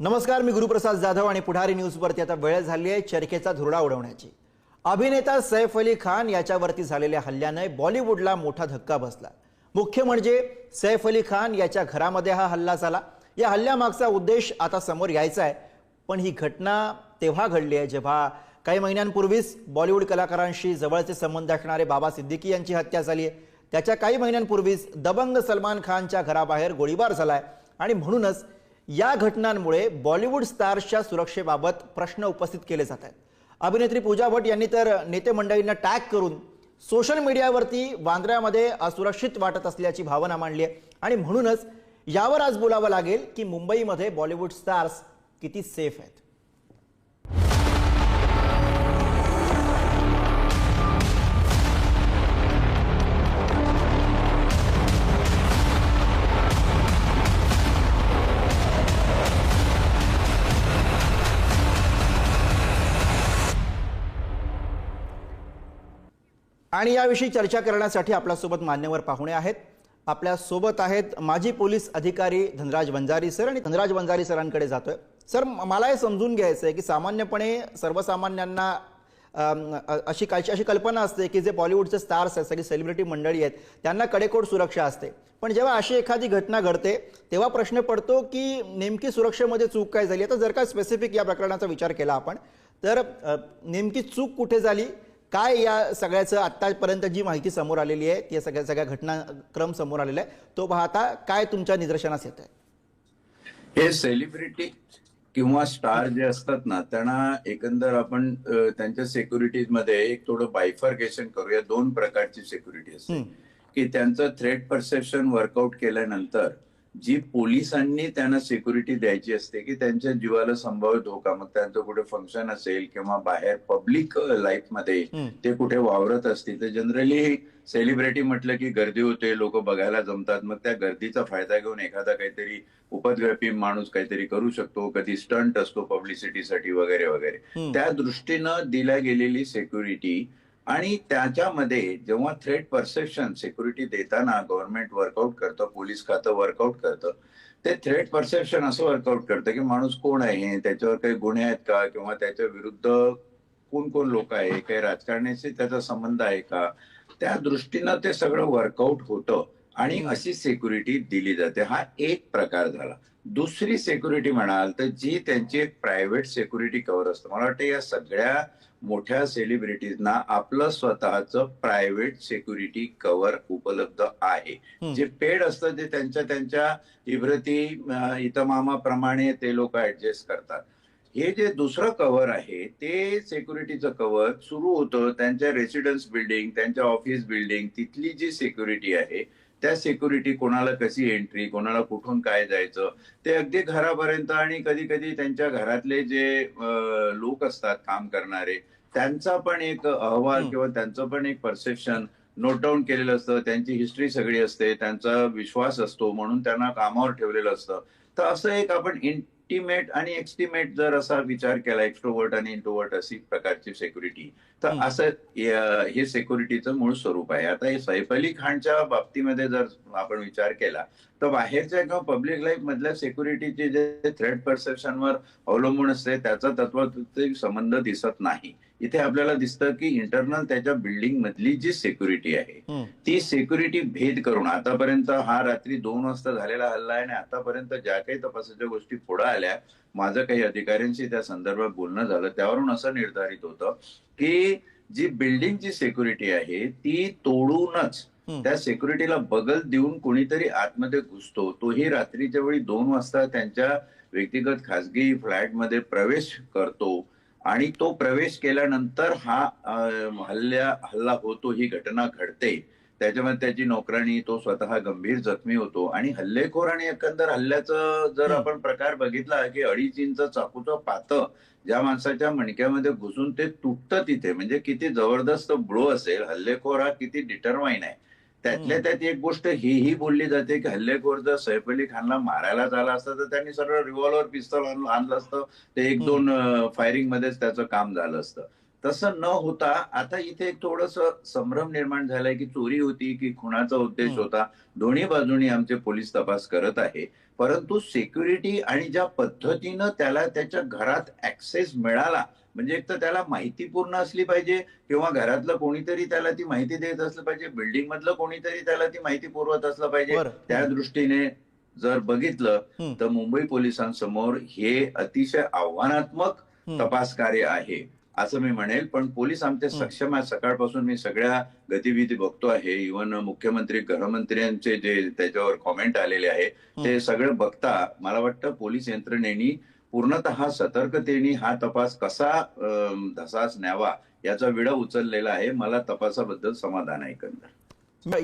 नमस्कार मी गुरुप्रसाद जाधव आणि पुढारी न्यूजवरती आता वेळ झाली आहे चरखेचा धुरडा उडवण्याची. अभिनेता सैफ अली खान याच्यावरती झालेल्या हल्ल्याने बॉलिवूडला मोठा धक्का बसला. मुख्य म्हणजे सैफ अली खान याच्या घरामध्ये हा हल्ला झाला. या हल्ल्यामागचा उद्देश आता समोर यायचा आहे. पण ही घटना तेव्हा घडली आहे जेव्हा काही महिन्यांपूर्वीच बॉलिवूड कलाकारांशी जवळचे संबंध असणारे बाबा सिद्दीकी यांची हत्या झाली आहे. त्याच्या काही महिन्यांपूर्वीच दबंग सलमान खानच्या घराबाहेर गोळीबार झालाय. आणि म्हणूनच या घटनांमुळे बॉलिवूड स्टार्सच्या सुरक्षेबाबत प्रश्न उपस्थित केले जात आहेत. अभिनेत्री पूजा भट यांनी तर नेते मंडळींना टॅग करून सोशल मीडियावरती वांद्र्यामध्ये असुरक्षित वाटत असल्याची भावना मांडली आहे. आणि म्हणूनच यावर आज बोलावं लागेल की मुंबईमध्ये बॉलिवूड स्टार्स किती सेफ आहेत. आणि याविषयी चर्चा करण्यासाठी आपल्यासोबत मान्यवर पाहुणे आहेत. आपल्यासोबत आहेत माजी पोलीस अधिकारी धनराज वंजारी सर आणि धनराज वंजारी सरांकडे जातोय. सर मला हे समजून घ्यायचं आहे की सामान्यपणे सर्वसामान्यांना अशी काय अशी कल्पना असते की जे बॉलिवूडचे स्टार्स आहेत सगळी सेलिब्रिटी मंडळी आहेत त्यांना कडेकोट सुरक्षा असते. पण जेव्हा अशी एखादी घटना घडते तेव्हा प्रश्न पडतो की नेमकी सुरक्षेमध्ये चूक काय झाली? आता जर का स्पेसिफिक या प्रकरणाचा विचार केला आपण तर नेमकी चूक कुठे झाली? काय या सगळ्याचं आत्तापर्यंत जी माहिती समोर आलेली आहे त्या सगळ्या सगळ्या घटनाक्रम समोर आलेला आहे तो पाहता काय तुमच्या निदर्शनास येत आहे? हे सेलिब्रिटी किंवा स्टार जे असतात ना त्यांना एकंदर आपण त्यांच्या सेक्युरिटीजमध्ये एक थोडं बायफर्केशन करूया दोन प्रकारची सेक्युरिटी असते. की त्यांचं थ्रेट परसेप्शन वर्कआउट केल्यानंतर जी पोलिसांनी त्यांना सेक्युरिटी द्यायची असते की त्यांच्या जीवाला संभाव्य धोका मग त्यांचं कुठे फंक्शन असेल किंवा बाहेर पब्लिक लाईफमध्ये. ते कुठे वावरत असतील तर जनरली सेलिब्रिटी म्हटलं की गर्दी होते लोक बघायला जमतात मग त्या गर्दीचा फायदा घेऊन एखादा काहीतरी उपद्व्यापी माणूस काहीतरी करू शकतो कधी स्टंट असतो पब्लिसिटीसाठी वगैरे वगैरे. त्या दृष्टीनं दिल्या गेलेली सेक्युरिटी आणि त्याच्यामध्ये जेव्हा थ्रेट परसेप्शन सिक्युरिटी देताना गव्हर्नमेंट वर्कआउट करतं पोलीस खातं वर्कआउट करतं ते थ्रेट परसेप्शन असं वर्कआउट करतं की माणूस कोण आहे? त्याच्यावर काही गुन्हे आहेत का? किंवा त्याच्या विरुद्ध कोण कोण लोक आहे? काही राजकारण्याशी त्याचा संबंध आहे का? त्या दृष्टीनं ते सगळं वर्कआउट होतं आणि अशी सिक्युरिटी दिली जाते. हा एक प्रकार झाला. दुसरी सेक्युरिटी म्हणाल तर जी त्यांची एक प्रायव्हेट सेक्युरिटी कव्हर असतं. मला वाटतं या सगळ्या मोठ्या सेलिब्रिटीजना आपलं स्वतःचं प्रायव्हेट सेक्युरिटी कव्हर उपलब्ध आहे. जे पेड असतं ते त्यांच्या त्यांच्या इब्रती इतमामाप्रमाणे ते लोक ऍडजस्ट करतात. हे जे दुसरं कव्हर आहे ते सेक्युरिटीचं कव्हर सुरू होतं त्यांच्या रेसिडेन्स बिल्डिंग त्यांच्या ऑफिस बिल्डिंग तिथली जी सेक्युरिटी आहे त्या सेक्युरिटी कोणाला कशी एंट्री कोणाला कुठून काय जायचं ते अगदी घरापर्यंत आणि कधी कधी त्यांच्या घरातले जे लोक असतात काम करणारे त्यांचा पण एक अहवाल. किंवा त्यांचं पण एक परसेप्शन नोट डाऊन केलेलं असतं त्यांची हिस्ट्री सगळी असते त्यांचा विश्वास असतो म्हणून त्यांना कामावर ठेवलेलं असतं तर असं एक आपण इंटिमेट आणि एक्स्टिमेट जर असा विचार केला एक्स्ट्रोवर्ट आणि इंट्रोवर्ट अशी प्रकारची सेक्युरिटी तर. असं हे सेक्युरिटीचं मूळ स्वरूप आहे आता हे सैफ अली खानच्या बाबतीमध्ये जर आपण विचार केला तर बाहेरच्या किंवा पब्लिक लाईफ मधल्या सेक्युरिटीचे जे थ्रेट परसेप्शनवर अवलंबून असते त्याचा तत्वाचे संबंध दिसत नाही इथे आपल्याला दिसतं की इंटरनल त्याच्या बिल्डिंग मधली जी सेक्युरिटी आहे. ती सेक्युरिटी भेद करून आतापर्यंत हा रात्री दोन वाजता झालेला हल्ला आहे आणि आतापर्यंत ज्या काही तपासाच्या गोष्टी पुढे आल्या माझं काही अधिकाऱ्यांशी त्या संदर्भात बोलणं झालं त्यावरून असं निर्धारित होतं की जी बिल्डिंगची सेक्युरिटी आहे ती तोडूनच. त्या सेक्युरिटीला बगल देऊन कोणीतरी आतमध्ये घुसतो. तोही रात्रीच्या वेळी दोन वाजता त्यांच्या व्यक्तिगत खासगी फ्लॅटमध्ये प्रवेश करतो. आणि तो प्रवेश केल्यानंतर हा हल्ल्या हल्ला होतो ही घटना घडते. त्याच्यामध्ये त्याची नोकराणी तो स्वतः गंभीर जखमी होतो. आणि हल्लेखोर आणि एकंदर हल्ल्याचं जर. आपण प्रकार बघितला की अडीच इंच चाकूचं पातं ज्या माणसाच्या मणक्यामध्ये घुसून ते तुटतं तिथे. म्हणजे किती जबरदस्त ब्लो असेल हल्लेखोर हा किती डिटरमाइन आहे. त्यातल्या त्यात एक गोष्ट हीही बोलली जाते की हल्लेखोर जर सैफ अली खानला मारायला झाला असता तर त्यांनी सरळ रिव्हॉल्वर पिस्तॉल आणलं असतं ते एक. दोन फायरिंग मध्येच त्याचं काम झालं असतं तसं न होता आता इथे एक थोडस संभ्रम निर्माण झालाय की चोरी होती की खुणाचा उद्देश. होता दोन्ही बाजूनी आमचे पोलीस तपास करत आहे परंतु सिक्युरिटी आणि ज्या पद्धतीनं त्याला त्याच्या घरात ऍक्सेस मिळाला म्हणजे एक तर त्याला माहिती पूर्ण असली पाहिजे किंवा घरातलं कोणीतरी त्याला ती माहिती देत असलं पाहिजे बिल्डिंग मधलं कोणीतरी त्याला ती माहिती पुरवत असलं पाहिजे. त्या दृष्टीने जर बघितलं. तर मुंबई पोलिसांसमोर हे अतिशय आव्हानात्मक. तपास कार्य आहे असं मी म्हणेल. पण पोलीस आमचे. सक्षम आहेत. सकाळपासून मी सगळ्या गतिविधी बघतो आहे. इव्हन मुख्यमंत्री गृहमंत्र्यांचे जे त्याच्यावर कॉमेंट आलेले आहे ते सगळं बघता मला वाटतं पोलीस यंत्रणेनी पूर्णतः सतर्कतेने हा तपास कसा धसास न्यावा याचा विडा उचललेला आहे. मला तपासाबद्दल समाधान आहे एकंदर.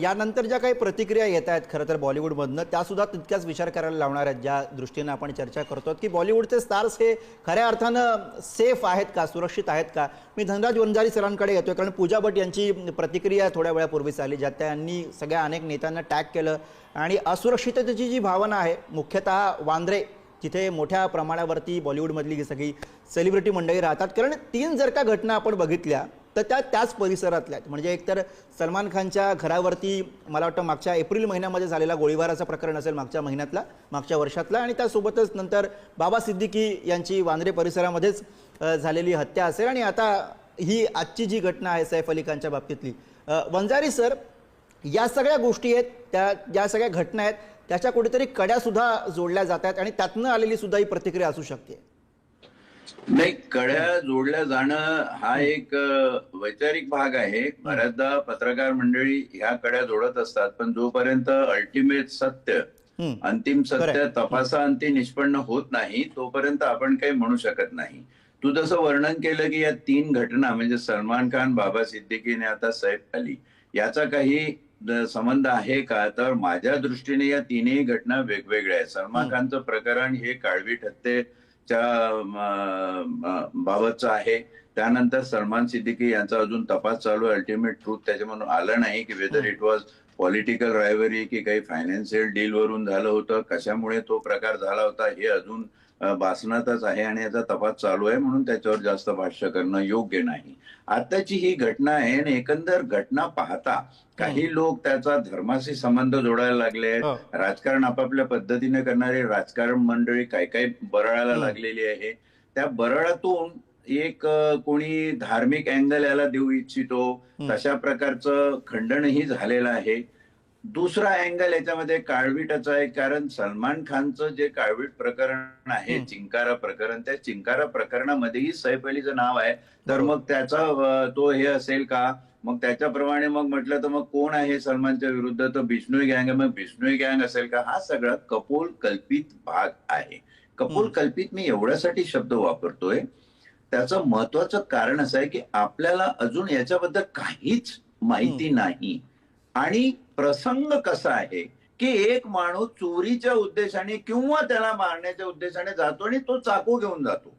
यानंतर ज्या काही प्रतिक्रिया येत आहेत खरं तर बॉलिवूडमधनं त्या सुद्धा तितक्याच विचार करायला लावणार आहेत ज्या दृष्टीनं आपण चर्चा करतो की बॉलिवूडचे स्टार्स हे खऱ्या अर्थानं सेफ आहेत का सुरक्षित आहेत का? मी धनराज वंजारी सरांकडे येतोय कारण पूजा भट यांची प्रतिक्रिया थोड्या वेळापूर्वीच आली ज्यात त्यांनी सगळ्या अनेक नेत्यांना टॅग केलं. आणि असुरक्षिततेची जी भावना आहे मुख्यतः वांद्रे जिथे मोठ्या प्रमाणावरती बॉलिवूडमधली ही सगळी सेलिब्रिटी मंडळी राहतात. कारण तीन जर का घटना आपण बघितल्या तर त्या त्याच परिसरातल्या आहेत. म्हणजे एकतर सलमान खानच्या घरावरती मला वाटतं मागच्या एप्रिल महिन्यामध्ये झालेला गोळीबाराचं प्रकरण असेल मागच्या महिन्यातला मागच्या वर्षातला. आणि त्यासोबतच नंतर बाबा सिद्दीकी यांची वांद्रे परिसरामध्येच झालेली हत्या असेल. आणि आता ही आजची जी घटना आहे सैफ अली खानच्या बाबतीतली वंजारी सर या सगळ्या गोष्टी आहेत त्या ज्या सगळ्या घटना आहेत त्याच्या कुठेतरी कड्या सुद्धा जोडल्या जात आहेत आणि त्यातनं आलेली सुद्धा ही प्रतिक्रिया असू शकते. नाही कड्या जोडल्या जाणं हा एक वैचारिक भाग आहे. बऱ्याचदा पत्रकार मंडळी ह्या कड्या जोडत असतात पण जोपर्यंत अल्टिमेट सत्य. अंतिम सत्य. तपासाअंती निष्पन्न होत नाही तोपर्यंत आपण काही म्हणू शकत नाही. तू जसं वर्णन केलं की या तीन घटना म्हणजे सलमान खान बाबा सिद्दीकीने आता सैफ अली याचा काही संबंध आहे का? तर माझ्या दृष्टीने या तिन्ही घटना वेगवेगळ्या आहेत. सलमान. खानचं प्रकरण हे काळवीट हत्येच्या म, म, बाबतचं आहे. त्यानंतर सलमान सिद्दीकी यांचा अजून तपास चालू आहे. अल्टिमेट ट्रूथ त्याच्यामधून आलं नाही की whether it was political rivalry की काही फायनान्शियल डील वरून झालं होतं. कशामुळे तो प्रकार झाला होता हे अजून भासणातच आहे आणि याचा तपास चालू आहे म्हणून त्याच्यावर जास्त भाष्य करणं योग्य नाही आताची ही घटना आहे आणि एकंदर घटना पाहता काही लोक त्याचा धर्माशी संबंध जोडायला लागले आहेत. राजकारण आपापल्या पद्धतीने करणारे राजकारण मंडळी काय काय बरळायला. लागलेली आहे त्या बरळातून एक कोणी धार्मिक अँगल याला देऊ इच्छितो. तशा प्रकारचं खंडनही झालेलं आहे दुसरा अँगल याच्यामध्ये काळवीटाचा आहे. कारण सलमान खानचं जे काळवीट प्रकरण आहे. चिंकारा प्रकरण त्या चिंकारा प्रकरणामध्येही सैफ अलीचं नाव आहे. तर. मग त्याचा तो हे असेल का? मग त्याच्याप्रमाणे मग म्हटलं तर मग कोण आहे सलमानच्या विरुद्ध? तर बिष्णोई गँग आहे. मग बिष्णोई गँग असेल का? हा सगळा कपोल कल्पित भाग आहे. कपोल. कल्पित मी एवढ्यासाठी शब्द वापरतोय. त्याचं महत्वाचं कारण असं आहे की आपल्याला अजून याच्याबद्दल काहीच माहिती नाही. आणि प्रसंग कसा आहे की एक माणूस चोरीच्या उद्देशाने किंवा त्याला मारण्याच्या उद्देशाने जातो आणि तो चाकू घेऊन जातो.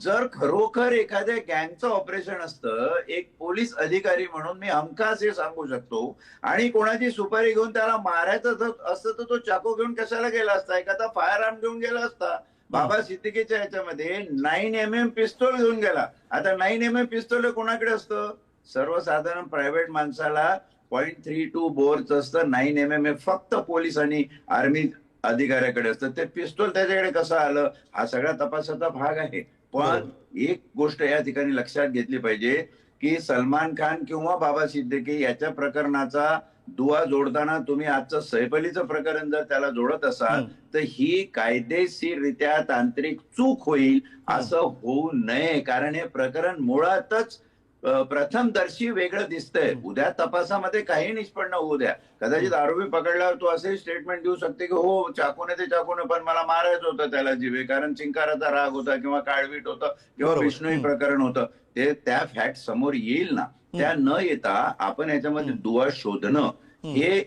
जर खरोखर एखाद्या गँगचं ऑपरेशन असतं एक पोलीस अधिकारी म्हणून मी हमखास हे सांगू शकतो आणि कोणाची सुपारी घेऊन त्याला मारायचं असतं तर तो चाकू घेऊन कशाला गेला असता? एखादा फायर आर्म घेऊन गेला असता. बाबा सिद्दीकीच्या याच्यामध्ये नाईन एम एम पिस्तोल घेऊन गेला. आता नाईन एम एम पिस्तोल कोणाकडे असतं? सर्वसाधारण प्रायव्हेट माणसाला पॉईंट थ्री टू बोरचं असतं नाईन एम एम ए फक्त पोलीस आणि आर्मी अधिकाऱ्याकडे असतं. ते पिस्तोल त्याच्याकडे कसं आलं? हा सगळा तपासाचा भाग आहे. पण एक गोष्ट या ठिकाणी लक्षात घेतली पाहिजे की सलमान खान किंवा बाबा सिद्दीकी याच्या प्रकरणाचा दुवा जोडताना तुम्ही आजचं सैफ अलीचं प्रकरण जर त्याला जोडत असाल. तर ही कायदेशीररित्या तांत्रिक चूक होईल असं होऊ नये. कारण हे प्रकरण मुळातच प्रथमदर्शी वेगळं दिसतंय. उद्या तपासामध्ये काही निष्पन्न होऊ द्या कदाचित आरोपी पकडल्यावर तो असे स्टेटमेंट देऊ शकते की हो चाकूने ते चाकूने पण मला मारायचं होतं त्याला जीवे कारण चिंकाराचा राग होता किंवा काळवीट होतं किंवा. विष्णू. प्रकरण होतं ते त्या फॅक्ट समोर येईल ना त्या न येता आपण याच्यामध्ये. दुवा शोधणं. हे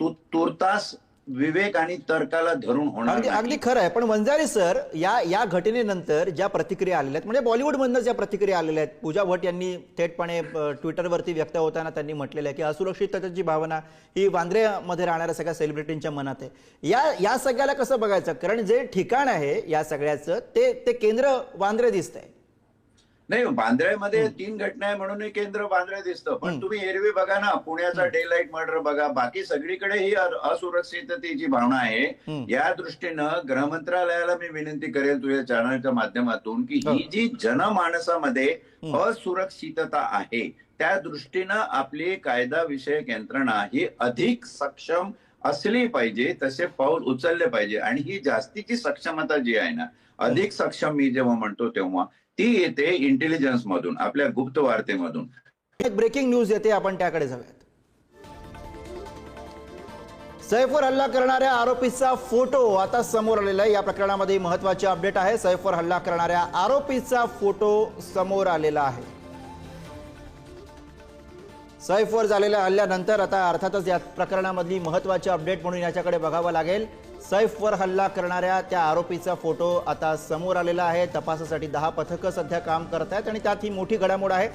तु- तुर्तास विवेक आणि तर्काला धरून होणार अगदी खरं आहे. पण वंजारी सर या या घटनेनंतर ज्या प्रतिक्रिया आलेल्या आहेत म्हणजे बॉलिवूडमधनं ज्या प्रतिक्रिया आलेल्या आहेत पूजा भट यांनी थेटपणे ट्विटरवरती व्यक्त होताना त्यांनी म्हटलेलं आहे की असुरक्षिततेची भावना ही वांद्र्यामध्ये राहणाऱ्या सगळ्या सेलिब्रिटींच्या मनात आहे. या या सगळ्याला कसं बघायचं? कारण जे ठिकाण आहे या सगळ्याचं ते ते केंद्र वांद्रे दिसतंय. नाही बांद्र्यामध्ये तीन घटना आहे म्हणून केंद्र बांद्रा दिसतं पण. तुम्ही एरवी बघा ना पुण्याचा डे लाइट मर्डर बघा बाकी सगळीकडे ही असुरक्षिततेची भावना आहे. या दृष्टीनं गृहमंत्रालयाला मी विनंती करेल तुझ्या चॅनलच्या माध्यमातून की हो. जी जनमानसामध्ये. असुरक्षितता आहे त्या दृष्टीनं आपली कायदा विषयक यंत्रणा ही अधिक सक्षम असली पाहिजे तसे पाऊल उचलले पाहिजे. आणि ही जास्तीची सक्षमता जी आहे ना अधिक सक्षम मी जेव्हा म्हणतो तेव्हा ती येते इंटेलिजन्स मधून आपल्या गुप्त वार्तेमधून. एक ब्रेकिंग न्यूज येते आपण त्याकडे जाऊयात. सैफवर हल्ला करणाऱ्या आरोपीचा फोटो आता समोर आलेला आहे. या प्रकरणामध्ये महत्वाची अपडेट आहे. सैफवर हल्ला करणाऱ्या आरोपीचा फोटो समोर आलेला आहे. सैफवर झालेल्या हल्ल्यानंतर आता अर्थातच या प्रकरणामधली महत्वाची अपडेट म्हणून याच्याकडे बघावं लागेल. सैफवर हल्ला करणाऱ्या त्या आरोपीचा फोटो आता समोर आलेला आहे. तपासासाठी दहा पथकं सध्या काम करत आहेत आणि त्यात ही मोठी घडामोड आहे.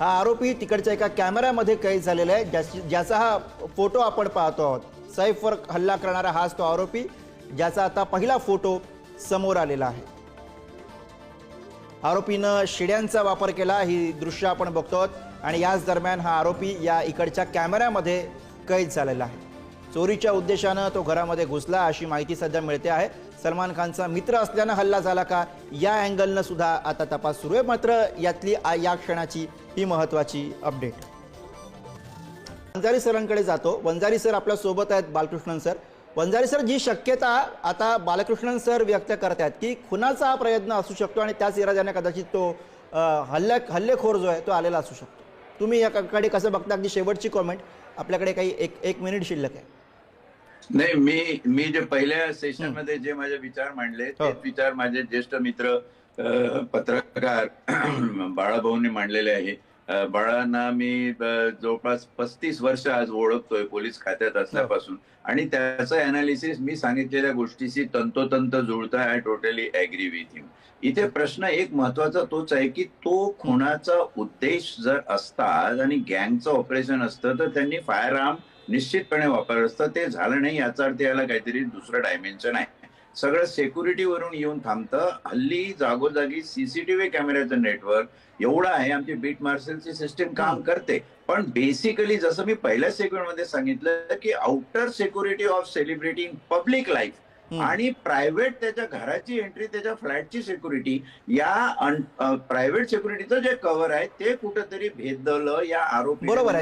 हा आरोपी तिकडच्या एका कॅमेऱ्यामध्ये कैद झालेला आहे. ज्याची- ज्याचा हा फोटो आपण पाहतो आहोत. सैफवर हल्ला करणारा हाच तो आरोपी ज्याचा आता पहिला फोटो समोर आलेला आहे. आरोपीनं शिड्यांचा वापर केला ही दृश्य आपण बघतो आणि याच दरम्यान हा आरोपी या इकडच्या कॅमेऱ्यामध्ये कैद झालेला आहे. चोरीच्या उद्देशानं तो घरामध्ये घुसला अशी माहिती सध्या मिळते आहे. सलमान खानचा मित्र असल्यानं हल्ला झाला का या अँगलनं सुद्धा आता तपास सुरू आहे. मात्र यातली या क्षणाची ही महत्वाची अपडेट. वंजारी सरांकडे जातो. वंजारी सर आपल्यासोबत आहेत बालकृष्णन सर. वंजारी सर जी शक्यता आता बालकृष्णन सर व्यक्त करतायत की खुनाचा हा प्रयत्न असू शकतो आणि त्याच इराद्याने कदाचित तो हल्ल्या हल्लेखोर जो आहे तो आलेला असू शकतो. तुम्ही याकडे कसं बघता? अगदी शेवटची कॉमेंट आपल्याकडे काही एक एक मिनिट शिल्लक आहे. नाही मी मी जे पहिल्या सेशनमध्ये जे माझे विचार मांडले हो. तेच विचार माझे ज्येष्ठ मित्र पत्रकार बाळाभाऊंनी मांडलेले आहे. बाळांना मी जवळपास पस्तीस वर्ष आज ओळखतोय पोलीस खात्यात असल्यापासून. आणि त्याचं अनालिसिस मी सांगितलेल्या गोष्टीशी तंतोतंत जुळतं I totally agree with him इथे प्रश्न एक महत्त्वाचा तोच आहे की तो खुनाचा उद्देश जर असता आणि गँगचं ऑपरेशन असतं तर त्यांनी फायर आर्म निश्चितपणे वापरलं असतं. ते झालं नाही याचा अर्थ याला काहीतरी दुसरं डायमेन्शन आहे. सगळं security वरून येऊन थांबतं. हल्ली जागोजागी सीसीटीव्ही कॅमेऱ्याचं नेटवर्क एवढं आहे आमची बीट मार्शलची सिस्टीम काम करते. पण बेसिकली जसं मी पहिल्या सेगमेंटमध्ये सांगितलं की outer security of celebrity in public life. आणि प्रायव्हेट त्याच्या घराची एंट्री त्याच्या फ्लॅटची सिक्युरिटी या प्रायव्हेट सिक्युरिटीचं जे कव्हर आहे ते कुठंतरी भेदलं या आरोपी बरोबर आहे.